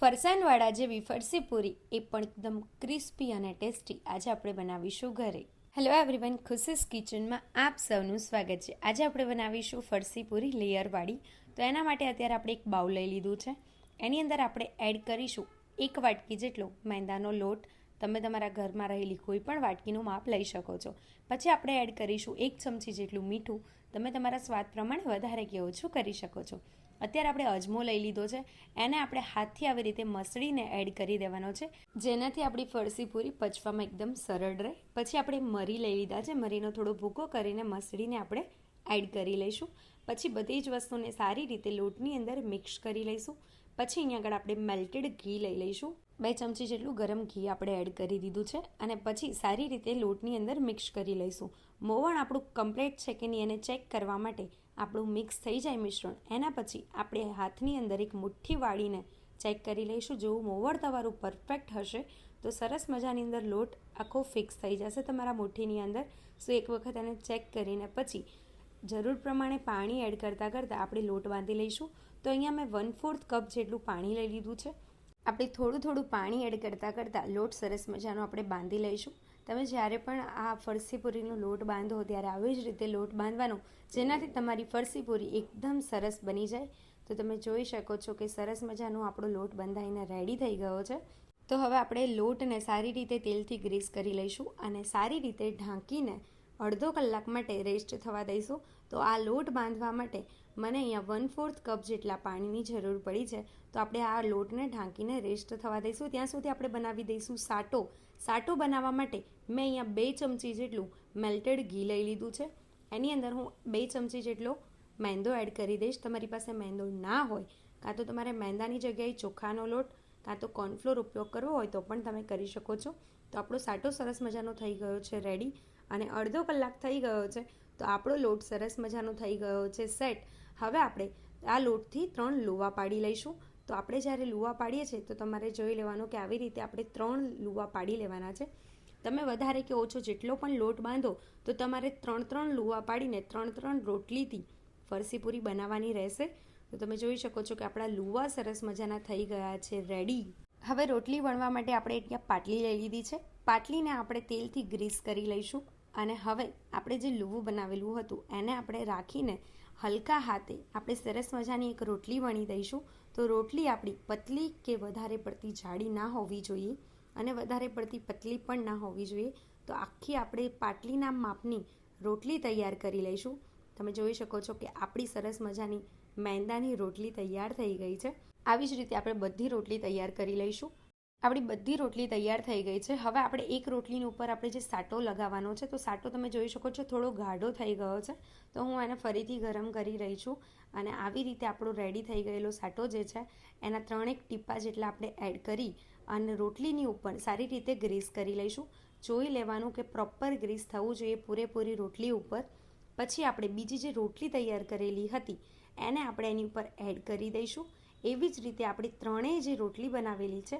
ફરસાણવાળા જેવી ફરસી પૂરી એ પણ એકદમ ક્રિસ્પી અને ટેસ્ટી આજે આપણે બનાવીશું ઘરે. હેલો એવરીવન ખુશીસ કિચનમાં આપ સૌનું સ્વાગત છે. આજે આપણે બનાવીશું ફરસી પૂરી લેયરવાળી. તો એના માટે અત્યારે આપણે એક બાઉલ લઈ લીધું છે. એની અંદર આપણે એડ કરીશું એક વાટકી જેટલો મેંદાનો લોટ. તમે તમારા ઘરમાં રહેલી કોઈ પણ વાટકીનું માપ લઈ શકો છો. પછી આપણે એડ કરીશું એક ચમચી જેટલું મીઠું. તમે તમારા સ્વાદ પ્રમાણે વધારે કે ઓછું કરી શકો છો. અત્યારે આપણે અજમો લઈ લીધો છે. એને આપણે હાથથી આવી રીતે મસળીને એડ કરી દેવાનો છે. જેનાથી આપણી ફરસી પૂરી પચવામાં એકદમ સરળ રહે. પછી આપણે મરી લઈ લીધા છે. મરીનો થોડો ભૂકો કરીને મસળીને આપણે એડ કરી લઈશું. પછી બધી જ વસ્તુને સારી રીતે લોટની અંદર મિક્સ કરી લઈશું. પછી અહીંયા આગળ આપણે મેલ્ટેડ ઘી લઈ લઈશું. બે ચમચી જેટલું ગરમ ઘી આપણે એડ કરી દીધું છે. અને પછી સારી રીતે લોટની અંદર મિક્સ કરી લઈશું. મોવણ આપણું કમ્પ્લીટ છે કે નહીં એને ચેક કરવા માટે આપણું મિક્સ થઈ જાય મિશ્રણ, એના પછી આપણે હાથની અંદર એક મુઠ્ઠી વાળીને ચેક કરી લઈશું. જેવું મોવર તમારું પરફેક્ટ હશે, તો સરસ મજાની અંદર લોટ આખો ફિક્સ થઈ જશે તમારા મુઠ્ઠીની અંદર. સો એક વખત એને ચેક કરીને પછી જરૂર પ્રમાણે પાણી એડ કરતાં કરતાં આપણે લોટ બાંધી લઈશું. તો અહીંયા મેં વન ફોર્થ કપ જેટલું પાણી લઈ લીધું છે. આપણે થોડું થોડું પાણી એડ કરતાં કરતાં લોટ સરસ મજાનો આપણે બાંધી લઈશું. તમે જ્યારે પણ આ ફરસી પૂરીનો લોટ બાંધો ત્યારે આવી જ રીતે લોટ બાંધવાનો, જેનાથી તમારી ફરસી પૂરી એકદમ સરસ બની જાય. તો તમે જોઈ શકો છો કે સરસ મજાનો આપણો લોટ બંધાઈને રેડી થઈ ગયો છે. તો હવે આપણે લોટને સારી રીતે તેલથી ગ્રીસ કરી લઈશું અને સારી રીતે ઢાંકીને અડધો કલાક માટે રેસ્ટ થવા દઈશું. તો આ લોટ બાંધવા માટે મને અહીંયા વન ફોર્થ કપ જેટલા પાણીની જરૂર પડી છે. તો આપણે આ લોટને ઢાંકીને રેસ્ટ થવા દઈશું. ત્યાં સુધી આપણે બનાવી દઈશું સાટો. સાટો બનાવવા માટે મેં અહીંયા બે ચમચી જેટલું મેલ્ટેડ ઘી લઈ લીધું છે. એની અંદર હું બે ચમચી જેટલો મેંદો એડ કરી દઈશ. તમારી પાસે મેંદો ના હોય, કાં તો તમારે મેંદાની જગ્યાએ ચોખાનો લોટ, કાં તો કોર્નફ્લોર ઉપયોગ કરવો હોય તો પણ તમે કરી શકો છો. તો આપણો સાટો સરસ મજાનો થઈ ગયો છે રેડી અને અડધો કલાક થઈ ગયો છે. તો આપણો લોટ સરસ મજાનો થઈ ગયો છે સેટ હવે આપણે આ લોટથી ત્રણ લુવા પાડી લઈશું. તો આપણે જ્યારે લુવા પાડીએ છીએ તો તમારે જોઈ લેવાનું કે આવી રીતે આપણે ત્રણ લુવા પાડી લેવાના છે. તમે વધારે કે ઓછો જેટલો પણ લોટ બાંધો, તો તમારે ત્રણ ત્રણ લુવા પાડીને ત્રણ ત્રણ રોટલીથી ફરસી પૂરી બનાવવાની રહેશે. તો તમે જોઈ શકો છો કે આપણા લુવા સરસ મજાના થઈ ગયા છે રેડી હવે રોટલી વણવા માટે આપણે ત્યાં પાટલી લઈ લીધી છે. પાટલીને આપણે તેલથી ગ્રીસ કરી લઈશું અને હવે આપણે જે લુવું બનાવેલું હતું, એને આપણે રાખીને હલકા હાથે આપણે સરસ મજાની એક રોટલી વણી દઈશું. તો રોટલી આપણી પતલી કે વધારે પડતી જાડી ના હોવી જોઈએ. અને વધારે પડતી પતલી પણ ના હોવી જોઈએ. તો આખી આપણે પાટલીના માપની રોટલી તૈયાર કરી લઈશું. તમે જોઈ શકો છો કે આપણી સરસ મજાની મેંદાની રોટલી તૈયાર થઈ ગઈ છે. આવી જ રીતે આપણે બધી રોટલી તૈયાર કરી લઈશું. આપણી બધી રોટલી તૈયાર થઈ ગઈ છે. હવે આપણે એક રોટલીની ઉપર આપણે જે સાટો લગાવવાનો છે, તો સાટો તમે જોઈ શકો છો થોડો ગાઢો થઈ ગયો છે. તો હું એને ફરીથી ગરમ કરી રહી છું અને આવી રીતે આપણો રેડી થઈ ગયેલો સાટો જે છે, એના ત્રણેક ટીપા જેટલા આપણે એડ કરી અને રોટલીની ઉપર સારી રીતે ગ્રીસ કરી લઈશું. જોઈ લેવાનું કે પ્રોપર ગ્રીસ થવું જોઈએ પૂરેપૂરી રોટલી ઉપર. પછી આપણે બીજી જે રોટલી તૈયાર કરેલી હતી, એને આપણે એની ઉપર એડ કરી દઈશું. એવી જ રીતે આપણી ત્રણેય જે રોટલી બનાવેલી છે,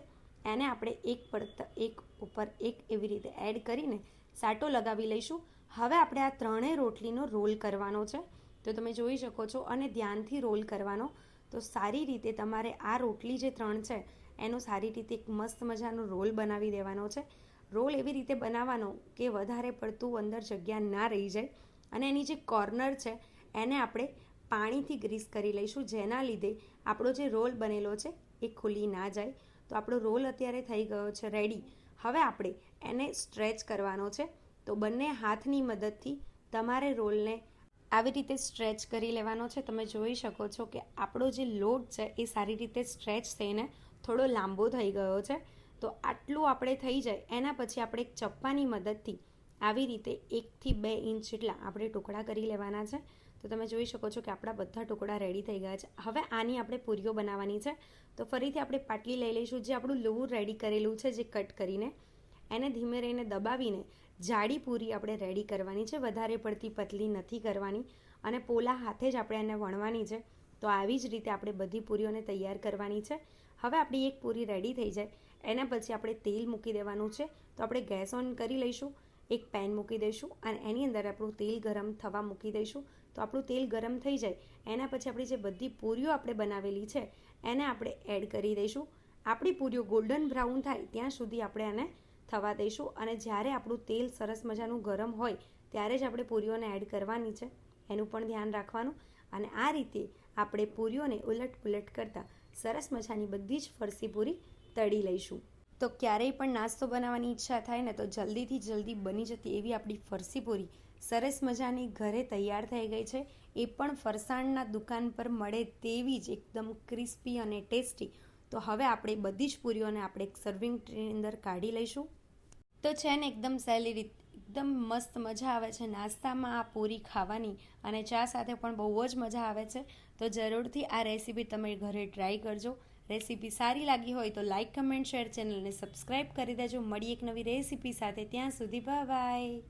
એને આપણે એક પડતા એક ઉપર એક એવી રીતે એડ કરીને સાટો લગાવી લઈશું. હવે આપણે આ ત્રણેય રોટલીનો રોલ કરવાનો છે. તો તમે જોઈ શકો છો અને ધ્યાનથી રોલ કરવાનો. તો સારી રીતે તમારે આ રોટલી જે ત્રણ છે એનો સારી રીતે એક મસ્ત મજાનો રોલ બનાવી દેવાનો છે. રોલ એવી રીતે બનાવવાનો કે વધારે પડતું અંદર જગ્યા ના રહી જાય અને એની જે કોર્નર છે, એને આપણે પાણીથી ગ્રીસ કરી લઈશું. જેના લીધે આપણો જે રોલ બનેલો છે એ ખુલી ના જાય. તો આપણો રોલ અત્યારે થઈ ગયો છે રેડી હવે આપણે એને સ્ટ્રેચ કરવાનો છે. તો બંને હાથની મદદથી તમારે રોલને આવી રીતે સ્ટ્રેચ કરી લેવાનો છે. તમે જોઈ શકો છો કે આપણો જે લોટ છે એ સારી રીતે સ્ટ્રેચ થઈને થોડો લાંબો થઈ ગયો છે, તો આટલું આપણે થઈ જાય, એના પછી આપણે એક ચપ્પાની મદદથી આવી રીતે એકથી બે ઇંચ જેટલા આપણે ટુકડા કરી લેવાના છે. તો તમે જોઈ શકો છો કે આપણા બધા ટુકડા રેડી થઈ ગયા છે. હવે આની આપણે પૂરીઓ બનાવવાની છે. તો ફરીથી આપણે પાટલી લઈ લઈશું, જે આપણું લોવું રેડી કરેલું છે, જે કટ કરીને. એને ધીમે રહીને દબાવીને જાડી પૂરી આપણે રેડી કરવાની છે. વધારે પડતી પતલી નથી કરવાની. અને પોલા હાથે જ આપણે એને વણવાની છે. તો આવી જ રીતે આપણે બધી પૂરીઓને તૈયાર કરવાની છે. હવે આપણી એક પૂરી રેડી થઈ જાય. એના પછી આપણે તેલ મૂકી દેવાનું છે. તો આપણે ગેસ ઓન કરી લઈશું, એક પેન મૂકી દઈશું અને એની અંદર આપણું તેલ ગરમ થવા મૂકી દઈશું. તો આપણું તેલ ગરમ થઈ જાય. એના પછી આપણી જે બધી પૂરીઓ આપણે બનાવેલી છે, એને આપણે એડ કરી દઈશું. આપણી પૂરીઓ ગોલ્ડન બ્રાઉન થાય ત્યાં સુધી આપણે આને થવા દઈશું અને જ્યારે આપણું તેલ સરસ મજાનું ગરમ હોય, ત્યારે જ આપણે પૂરીઓને એડ કરવાની છે. એનું પણ ધ્યાન રાખવાનું અને આ રીતે આપણે પૂરીઓને ઉલટ પુલટ કરતાં સરસ મજાની બધી જ ફરસી પૂરી તળી લઈશું. તો ક્યારેય પણ નાસ્તો બનાવવાની ઈચ્છા થાય ને તો જલ્દીથી જલ્દી બની જતી એવી આપણી ફરસી પૂરી સરસ મજાની ઘરે તૈયાર થઈ ગઈ છે. એ પણ ફરસાણના દુકાન પર મળે તેવી જ એકદમ ક્રિસ્પી અને ટેસ્ટી. તો હવે આપણે બધી જ પૂરીઓને આપણે એક સર્વિંગ ટ્રેની અંદર કાઢી લઈશું. તો છે ને એકદમ સહેલી રીત એકદમ મસ્ત મજા આવે છે નાસ્તામાં આ પૂરી ખાવાની અને ચા સાથે પણ બહુ જ મજા આવે છે. તો જરૂરથી આ રેસીપી તમે ઘરે ટ્રાય કરજો. રેસીપી સારી લાગી હોય તો લાઇક કમેન્ટ, શેર ચેનલને સબસ્ક્રાઈબ કરી દેજો. મળી એક નવી રેસીપી સાથે. ત્યાં સુધી બાય